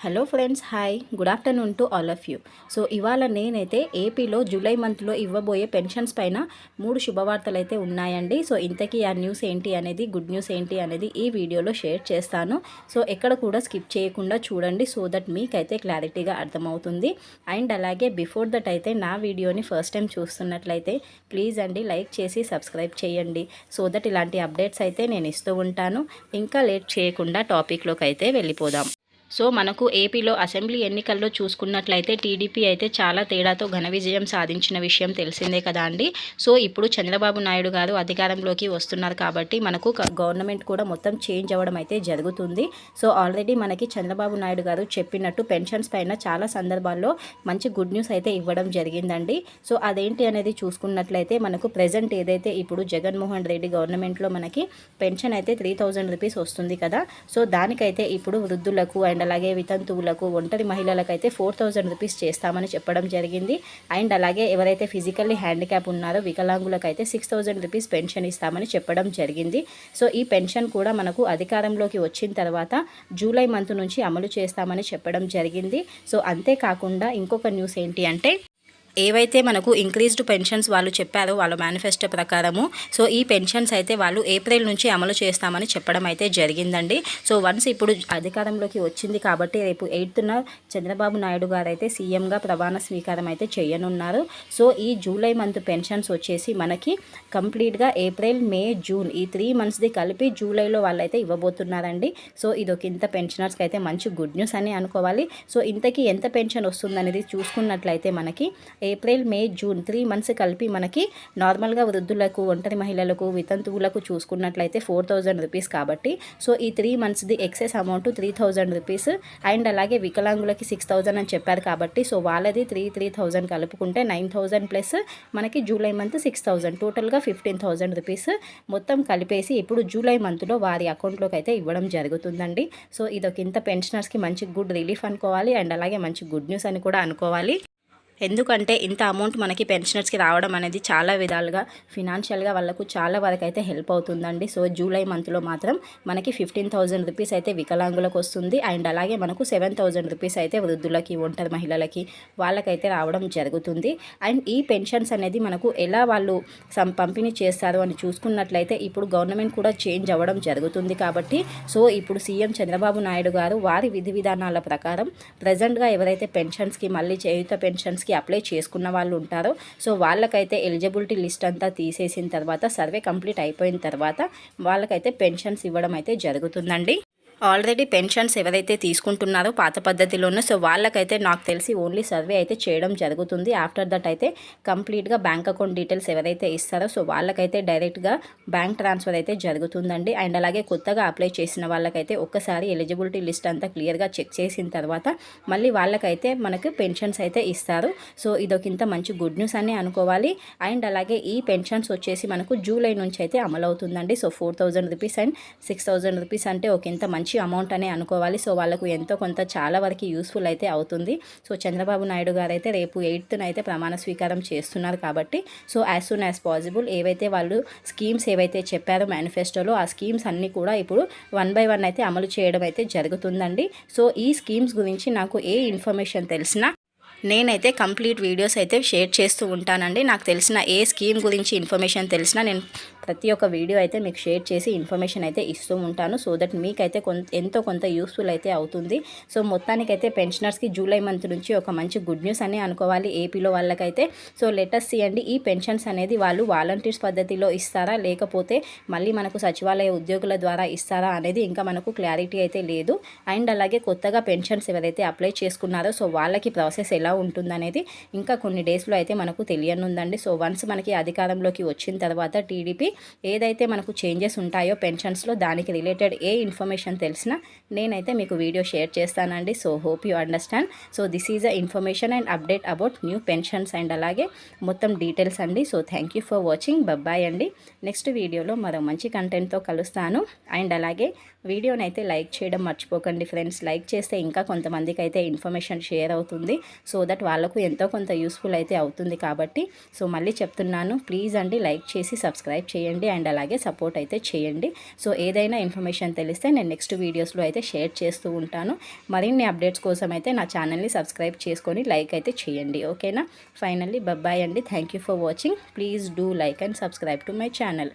Hello friends hi. Good afternoon to all of you. So ఇవాళ నేనైతే ఏపీలో July మంత్లో ఇవ్వబోయే పెన్షన్స్ పైన మూడు శుభవార్తలు అయితే ఉన్నాయండి. సో ఇంతకీ ఆ న్యూస్ ఏంటి అనేది గుడ్ న్యూస్ ఏంటి అనేది ఈ వీడియోలో షేర్ చేస్తాను. సో ఎక్కడ కూడా స్కిప్ చేయకుండా చూడండి సో దట్ మీకైతే క్లారిటీగా అర్థమవుతుంది. అండ్ అలాగే బిఫోర్ దట్ అయితే నా వీడియోని ఫస్ట్ టైం చూస్తున్నట్లయితే ప్లీజ్ అండి లైక్ చేసి సబ్స్క్రైబ్ చేయండి. సో దట్ ఇలాంటి అప్డేట్స్ అయితే నేను ఇస్తూ ఉంటాను. ఇంకా లేట్ చేయకుండా టాపిక్లోకి అయితే వెళ్ళిపోదాం. సో మనకు ఏపీలో అసెంబ్లీ ఎన్నికల్లో చూసుకున్నట్లయితే టీడీపీ అయితే చాలా తేడాతో ఘన విజయం సాధించిన విషయం తెలిసిందే కదా అండి. సో ఇప్పుడు చంద్రబాబు నాయుడు గారు అధికారంలోకి వస్తున్నారు కాబట్టి మనకు గవర్నమెంట్ కూడా మొత్తం చేంజ్ అవ్వడం అయితే జరుగుతుంది. సో ఆల్రెడీ మనకి చంద్రబాబు నాయుడు గారు చెప్పినట్టు పెన్షన్స్ పైన చాలా సందర్భాల్లో మంచి గుడ్ న్యూస్ అయితే ఇవ్వడం జరిగిందండి. సో అదేంటి అనేది చూసుకున్నట్లయితే మనకు ప్రజెంట్ ఏదైతే ఇప్పుడు జగన్మోహన్ రెడ్డి గవర్నమెంట్లో మనకి పెన్షన్ అయితే త్రీ థౌజండ్ రూపీస్ వస్తుంది కదా. సో దానికైతే ఇప్పుడు వృద్ధులకు అండ్ అండ్ అలాగే వితంతువులకు ఒంటరి మహిళలకు అయితే ఫోర్ థౌజండ్ రూపీస్ చేస్తామని చెప్పడం జరిగింది. అండ్ అలాగే ఎవరైతే ఫిజికల్లీ హ్యాండిక్యాప్ ఉన్నారో వికలాంగులకు అయితే సిక్స్ థౌజండ్ రూపీస్ పెన్షన్ ఇస్తామని చెప్పడం జరిగింది. సో ఈ పెన్షన్ కూడా మనకు అధికారంలోకి వచ్చిన తర్వాత జూలై మంత్ నుంచి అమలు చేస్తామని చెప్పడం జరిగింది. సో అంతేకాకుండా ఇంకొక న్యూస్ ఏంటి అంటే ఏవైతే మనకు ఇంక్రీజ్డ్ పెన్షన్స్ వాళ్ళు చెప్పారో వాళ్ళ మేనిఫెస్టో ప్రకారము సో ఈ పెన్షన్స్ అయితే వాళ్ళు ఏప్రిల్ నుంచి అమలు చేస్తామని చెప్పడం అయితే జరిగిందండి. సో వన్స్ ఇప్పుడు అధికారంలోకి వచ్చింది కాబట్టి రేపు ఎయిత్న చంద్రబాబు నాయుడు గారు అయితే సీఎంగా ప్రమాణ స్వీకారం అయితే చేయనున్నారు. సో ఈ జూలై మంత్ పెన్షన్స్ వచ్చేసి మనకి కంప్లీట్గా ఏప్రిల్ మే జూన్ ఈ త్రీ మంత్స్ది కలిపి జూలైలో వాళ్ళైతే ఇవ్వబోతున్నారండి. సో ఇది ఒక ఇంత పెన్షనర్స్కి అయితే మంచి గుడ్ న్యూస్ అని అనుకోవాలి. సో ఇంతకీ ఎంత పెన్షన్ వస్తుందనేది చూసుకున్నట్లయితే మనకి April May June three months కలిపి మనకి నార్మల్గా వృద్ధులకు ఒంటరి మహిళలకు వితంతువులకు చూసుకున్నట్లయితే ఫోర్ థౌజండ్ రూపీస్ కాబట్టి సో ఈ three మంత్స్ది excess amount three thousand rupees. And అలాగే వికలాంగులకి సిక్స్ థౌజండ్ అని చెప్పారు కాబట్టి సో వాళ్ళది త్రీ త్రీ థౌజండ్ కలుపుకుంటే నైన్ థౌజండ్ ప్లస్ మనకి జూలై మంత్ సిక్స్ థౌజండ్. టోటల్గా ఫిఫ్టీన్ థౌజండ్ రూపీస్ మొత్తం కలిపేసి ఇప్పుడు జూలై మంత్లో వారి అకౌంట్లోకి అయితే ఇవ్వడం జరుగుతుందండి. సో ఇదొక ఇంత పెన్షనర్స్కి మంచి గుడ్ రిలీఫ్ అనుకోవాలి. అండ్ అలాగే మంచి గుడ్ న్యూస్ అని కూడా అనుకోవాలి. ఎందుకంటే ఇంత అమౌంట్ మనకి పెన్షనర్స్కి రావడం అనేది చాలా విధాలుగా ఫినాన్షియల్గా వాళ్ళకు చాలా వరకు అయితే హెల్ప్ అవుతుందండి. సో జూలై మంత్లో మాత్రం మనకి ఫిఫ్టీన్ థౌజండ్ రూపీస్ అయితే వికలాంగులకు వస్తుంది. అండ్ అలాగే మనకు సెవెన్ థౌజండ్ రూపీస్ అయితే వృద్ధులకి ఒంటరి మహిళలకి వాళ్ళకైతే రావడం జరుగుతుంది. అండ్ ఈ పెన్షన్స్ అనేది మనకు ఎలా వాళ్ళు సం పంపిణీ చేస్తారు అని చూసుకున్నట్లయితే ఇప్పుడు గవర్నమెంట్ కూడా చేంజ్ అవ్వడం జరుగుతుంది కాబట్టి సో ఇప్పుడు సీఎం చంద్రబాబు నాయుడు గారు వారి విధి విధానాల ప్రకారం ప్రజెంట్గా ఎవరైతే పెన్షన్స్కి మళ్ళీ చేయుత కి అప్లై చేసుకున్న వాళ్ళు ఉంటారో. సో వాళ్ళకైతే ఎలిజిబిలిటీ లిస్ట్ అంతా తీసేసిన తర్వాత సర్వే కంప్లీట్ అయిపోయిన తర్వాత వాళ్ళకైతే పెన్షన్స్ ఇవ్వడం అయితే జరుగుతుందండి. ఆల్రెడీ పెన్షన్స్ ఎవరైతే తీసుకుంటున్నారో పాత పద్ధతిలోనే సో వాళ్ళకైతే నాకు తెలిసి ఓన్లీ సర్వే అయితే చేయడం జరుగుతుంది. ఆఫ్టర్ దట్ అయితే కంప్లీట్గా బ్యాంక్ అకౌంట్ డీటెయిల్స్ ఎవరైతే ఇస్తారో సో వాళ్ళకైతే డైరెక్ట్గా బ్యాంక్ ట్రాన్స్ఫర్ అయితే జరుగుతుందండి. అండ్ అలాగే కొత్తగా అప్లై చేసిన వాళ్ళకైతే ఒక్కసారి ఎలిజిబిలిటీ లిస్ట్ అంతా క్లియర్గా చెక్ చేసిన తర్వాత మళ్ళీ వాళ్ళకైతే మనకు పెన్షన్స్ అయితే ఇస్తారు. సో ఇదొకింత మంచి గుడ్ న్యూస్ అని అనుకోవాలి. అండ్ అలాగే ఈ పెన్షన్స్ వచ్చేసి మనకు జూలై నుంచి అయితే అమలవుతుందండి. So four thousand rupees and six thousand rupees అంటే ఒక ఇంత మంచి అమౌంట్ అనే అనుకోవాలి. సో వాళ్ళకు ఎంతో కొంత చాలా వరకు యూస్ఫుల్ అయితే అవుతుంది. సో చంద్రబాబు నాయుడు గారు అయితే రేపు ఎయిత్న అయితే ప్రమాణ స్వీకారం చేస్తున్నారు కాబట్టి so as soon as possible ఏవైతే వాళ్ళు స్కీమ్స్ ఏవైతే చెప్పారో మేనిఫెస్టోలో ఆ స్కీమ్స్ అన్నీ కూడా ఇప్పుడు వన్ బై వన్ అయితే అమలు చేయడం అయితే జరుగుతుందండి. సో ఈ స్కీమ్స్ గురించి నాకు ఏ ఇన్ఫర్మేషన్ తెలిసినా నేనైతే కంప్లీట్ వీడియోస్ అయితే షేర్ చేస్తూ ఉంటానండి. నాకు తెలిసిన ఏ స్కీమ్ గురించి ఇన్ఫర్మేషన్ తెలిసినా నేను ప్రతి ఒక్క వీడియో అయితే మీకు షేర్ చేసి ఇన్ఫర్మేషన్ అయితే ఇస్తూ ఉంటాను. సో దట్ మీకైతే కొంత ఎంతో కొంత యూస్ఫుల్ అయితే అవుతుంది. సో మొత్తానికైతే పెన్షనర్స్కి జూలై మంత్ నుంచి ఒక మంచి గుడ్ న్యూస్ అని అనుకోవాలి ఏపీలో వాళ్ళకైతే. సో లెటర్స్ చేయండి ఈ పెన్షన్స్ అనేది వాళ్ళు వాలంటీర్స్ పద్ధతిలో ఇస్తారా? లేకపోతే మళ్ళీ మనకు సచివాలయ ఉద్యోగుల ద్వారా ఇస్తారా అనేది ఇంకా మనకు క్లారిటీ అయితే లేదు. అండ్ అలాగే కొత్తగా పెన్షన్స్ ఎవరైతే అప్లై చేసుకున్నారో సో వాళ్ళకి ప్రాసెస్ ఎలా ఉంటుందనేది ఇంకా కొన్ని డేస్లో అయితే మనకు తెలియనుందండి. సో వన్స్ మనకి అధికారంలోకి వచ్చిన తర్వాత టీడీపీ ఏదైతే మనకు చేంజెస్ ఉంటాయో పెన్షన్స్లో దానికి రిలేటెడ్ ఏ ఇన్ఫర్మేషన్ తెలిసినా నేనైతే మీకు వీడియో షేర్ చేస్తానండి. So hope you understand. So this is a information and update about new pensions and అలాగే మొత్తం డీటెయిల్స్ అండి. So thank you for watching. Bye bye అండి. నెక్స్ట్ వీడియోలో మరో మంచి కంటెంట్తో కలుస్తాను. అండ్ అలాగే వీడియోని అయితే లైక్ చేయడం మర్చిపోకండి ఫ్రెండ్స్. లైక్ చేస్తే ఇంకా కొంతమందికి అయితే ఇన్ఫర్మేషన్ షేర్ అవుతుంది. సో సో దట్ వాళ్ళకు ఎంతో కొంత యూస్ఫుల్ అయితే అవుతుంది కాబట్టి సో మళ్ళీ చెప్తున్నాను. ప్లీజ్ అండి లైక్ చేసి సబ్స్క్రైబ్ చేయండి అండ్ అలాగే సపోర్ట్ అయితే చేయండి. సో ఏదైనా ఇన్ఫర్మేషన్ తెలిస్తే నేను నెక్స్ట్ వీడియోస్లో అయితే షేర్ చేస్తూ ఉంటాను. మరిన్ని అప్డేట్స్ కోసం అయితే నా ఛానల్ని సబ్స్క్రైబ్ చేసుకొని లైక్ అయితే చేయండి. ఓకేనా? ఫైనల్లీ బబ్బాయ్ అండి. Thank you for watching. Please do like and subscribe to my channel.